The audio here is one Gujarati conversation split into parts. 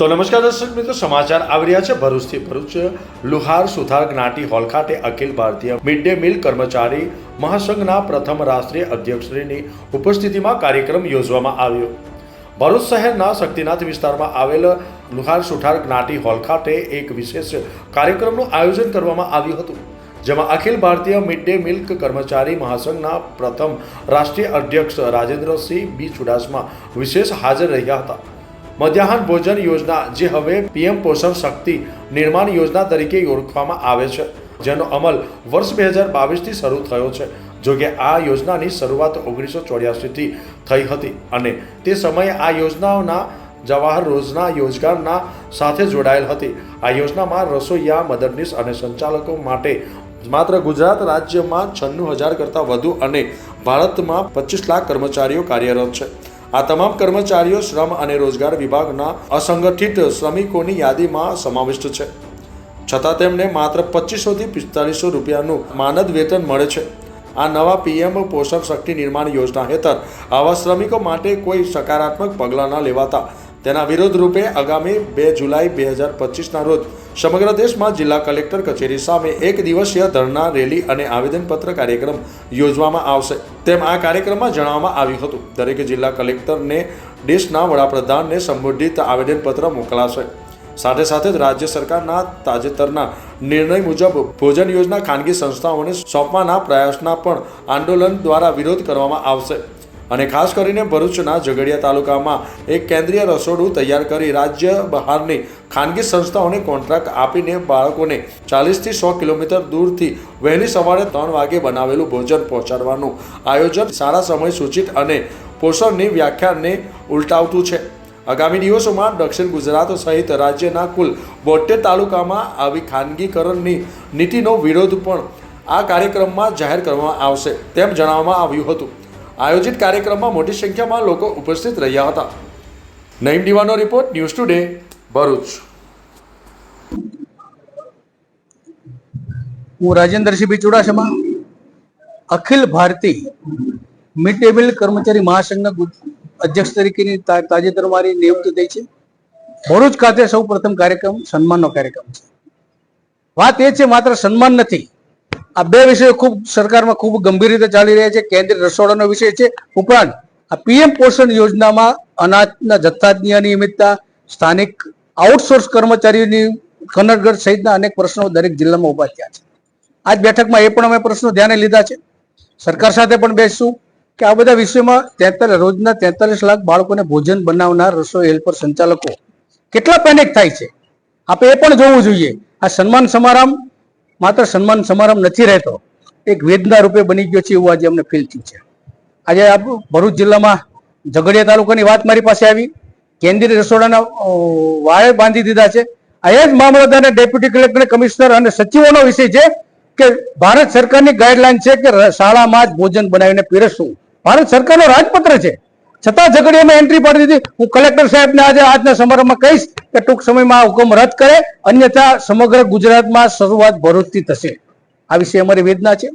તો નમસ્કાર દર્શક મિત્રો, સમાચાર આવી રહ્યા છે. ભરૂચથી ભરૂચ લુહાર સુથાર જ્ઞાટી હોલ ખાતે Akhil Bharatiya mid day meal કર્મચારી મહાસંઘના પ્રથમ રાષ્ટ્રીય અધ્યક્ષશ્રીની ઉપસ્થિતિમાં કાર્યક્રમ યોજવામાં આવ્યો. ભરૂચ શહેરના શક્તિનાથ વિસ્તારમાં આવેલ લુહાર સુથાર જ્ઞાટી હોલ ખાતે એક વિશેષ કાર્યક્રમનું આયોજન કરવામાં આવ્યું હતું, જેમાં Akhil Bharatiya mid day milk કર્મચારી મહાસંઘના પ્રથમ રાષ્ટ્રીય અધ્યક્ષ રાજેન્દ્રસિંહ બી ચુડાસમા વિશેષ હાજર રહ્યા હતા. મધ્યાહન ભોજન યોજના, જે હવે પીએમ પોષણ શક્તિ નિર્માણ યોજના તરીકે ઓળખવામાં આવે છે, જેનો અમલ વર્ષ બે હજાર બાવીસથી શરૂ થયો છે જોકે આ યોજનાની શરૂઆત ઓગણીસો ચોર્યાસીથી થઈ હતી અને તે સમયે આ યોજનાઓના જવાહર રોજના યોજગારના સાથે જોડાયેલ હતી. આ યોજનામાં રસોઈયા, મદદનીશ અને સંચાલકો માટે માત્ર ગુજરાત રાજ્યમાં છન્નું હજાર કરતાં વધુ અને ભારતમાં પચીસ લાખ કર્મચારીઓ કાર્યરત છે. આ તમામ કર્મચારીઓ શ્રમ અને રોજગાર વિભાગના અસંગઠિત શ્રમિકોની યાદીમાં સમાવિષ્ટ છે. છતાં તેમને માત્ર પચીસોથી પિસ્તાલીસો રૂપિયાનું માનદ વેતન મળે છે. આ નવા પીએમ પોષણ શક્તિ નિર્માણ યોજના હેઠળ આવા શ્રમિકો માટે કોઈ સકારાત્મક પગલાં ન લેવાતા તેના વિરોધ રૂપે આગામી બે જુલાઈ બે હજાર પચીસના રોજ સમગ્ર દેશમાં જિલ્લા કલેક્ટર કચેરી સામે એક દિવસીય ધરણા, રેલી અને આવેદનપત્ર કાર્યક્રમ યોજવામાં આવશે. તેમ આ કાર્યક્રમમાં જણાવવામાં આવ્યું હતું. દરેક જિલ્લા કલેક્ટરને દેશના વડાપ્રધાનને સંબોધિત આવેદનપત્ર મોકલાશે. સાથે સાથે જ રાજ્ય સરકારના તાજેતરના નિર્ણય મુજબ ભોજન યોજના ખાનગી સંસ્થાઓને સોંપવાના પ્રયાસના પણ આંદોલન દ્વારા વિરોધ કરવામાં આવશે. અને ખાસ કરીને ભરૂચના ઝઘડિયા તાલુકામાં એક કેન્દ્રીય રસોડું તૈયાર કરી રાજ્ય બહારની ખાનગી સંસ્થાઓને કોન્ટ્રાક્ટ આપીને બાળકોને ચાલીસથી સો કિલોમીટર દૂરથી વહેલી સવારે ત્રણ વાગે બનાવેલું ભોજન પહોંચાડવાનું આયોજન સારા સમય સૂચિત અને પોષણની વ્યાખ્યાને ઉલટાવતું છે. આગામી દિવસોમાં દક્ષિણ ગુજરાત સહિત રાજ્યના કુલ બોતેર તાલુકામાં આવી ખાનગીકરણની નીતિનો વિરોધ પણ આ કાર્યક્રમમાં જાહેર કરવામાં આવશે તેમ જણાવવામાં આવ્યું હતું. આયોજિત કાર્યક્રમમાં મોટી સંખ્યામાં લોકો ઉપસ્થિત રહ્યા હતા. નઈમ દીવાનો રિપોર્ટ, ન્યૂઝ ટુડે, ભરૂચ. હું Rajendrasinh Chudasama, Akhil Bharatiya mid day meal કર્મચારી મહાસંઘના અધ્યક્ષ તરીકેની તાજેતર મારી નિયુક્તિ થઈ છે. ભરૂચ ખાતે સૌ પ્રથમ કાર્યક્રમ સન્માનનો કાર્યક્રમ છે. વાત એ છે, માત્ર સન્માન નથી આ બે વિષયો ખૂબ સરકારમાં ખૂબ ગંભીર રીતે ચાલી રહ્યા છે. કેન્દ્રીય રસોડાનો વિષય છે. ઉપરાંત આ પીએમ પોષણ યોજનામાં અનાજના જથ્થાની અનિયમિતતા, સ્થાનિક આઉટસોર્સ કર્મચારીઓની કનરગઢ સહિતના અનેક પ્રશ્નો દરેક જિલ્લામાં ઊભા થયા છે. આજ બેઠકમાં એ પણ અમે પ્રશ્નો ધ્યાને લીધા છે. સરકાર સાથે પણ બેસશું કે આ બધા વિષયમાં તેતાલીસ, રોજના તેતાલીસ લાખ બાળકોને ભોજન બનાવનાર રસોઈ હેલ્પર સંચાલકો કેટલા પેનિક થાય છે? આપણે એ પણ જોવું જોઈએ. આ સન્માન સમારંભ માત્ર સન્માન સમારંભ નથી રહેતો, એક વેદના રૂપે બની ગયો છે એવું આજે અમને ફીલ થયું છે. આજે ભરૂચ જિલ્લામાં ઝઘડિયા તાલુકાની વાત મારી પાસે આવી. કેન્દ્રીય રસોડાના વાયર બાંધી દીધા છે. એ જ મામલતદાર ડેપ્યુટી કલેક્ટર કમિશનર અને સચિવોનો વિષય છે કે ભારત સરકારની ગાઈડલાઈન છે કે શાળામાં જ ભોજન બનાવીને પીરસવું. ભારત સરકારનો રાજપત્ર છે. છતાં ઝઘડિયામાં એન્ટ્રી પાડી દીધી. હું કલેક્ટર સાહેબને આજે આજના સમારંભમાં કહીશ કે ટૂંક સમયમાં આ હુકમ રદ કરે. અન્યથા સમગ્ર ગુજરાતમાં શરૂઆત ભરૂચથી થશે. આ વિશે અમારી વેદના છે.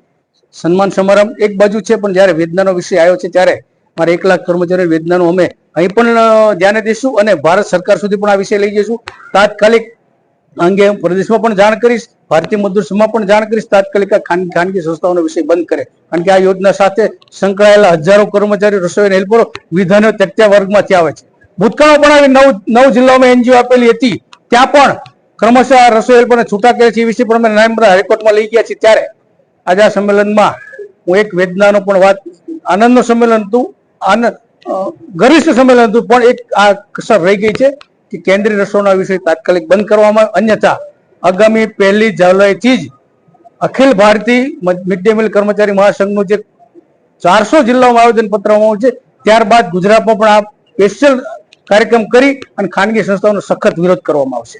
સન્માન સમારંભ એક બાજુ છે, પણ જ્યારે વેદનાનો વિષય આવ્યો છે, ત્યારે મારે એક લાખ કર્મચારીઓ વેદનાનું અમે અહીં પણ ધ્યાને દઈશું અને ભારત સરકાર સુધી પણ આ વિષય લઈ જઈશું. તાત્કાલિક અંગે હું પ્રદેશમાં પણ જાણ કરીશ, ભારતીય મજદૂર સંઘમાં પણ જાણ કરીશ, તાત્કાલિક ખાનગી સંસ્થાઓનો વિષય બંધ કરે. કારણ કે આ યોજના સાથે સંકળાયેલા હજારો કર્મચારી રસોઈ હેલ્પરો વિધાનો ત્યક્ત્યા વર્ગમાંથી આવે છે. ભૂતકાળમાં પણ આવી નવ નવ જિલ્લાઓમાં એનજીઓ આપેલી હતી. ત્યાં પણ ક્રમશઃ રસોઈ હેલ્પરને છૂટા કરે છે, એ વિશે પણ અમે નાયબ હાઈકોર્ટમાં લઈ ગયા છીએ. ત્યારે આજે આ સંમેલનમાં હું એક વેદનાનો પણ વાત, આનંદનું સંમેલન હતું આનંદ ગરિષ્ઠ સંમેલન હતું, પણ એક આ કસર રહી ગઈ છે. કે કેન્દ્રીય રસોડા વિષય તાત્કાલિક બંધ કરવામાં. અન્યથા આગામી પહેલી જુલાઈથી જ Akhil Bharatiya mid day meal કર્મચારી મહાસંઘનું જે ચારસો જિલ્લાઓમાં આયોજન પત્રમાં છે, ત્યારબાદ ગુજરાતમાં પણ આ સ્પેશિયલ કાર્યક્રમ કરી અને ખાનગી સંસ્થાઓનો સખત વિરોધ કરવામાં આવશે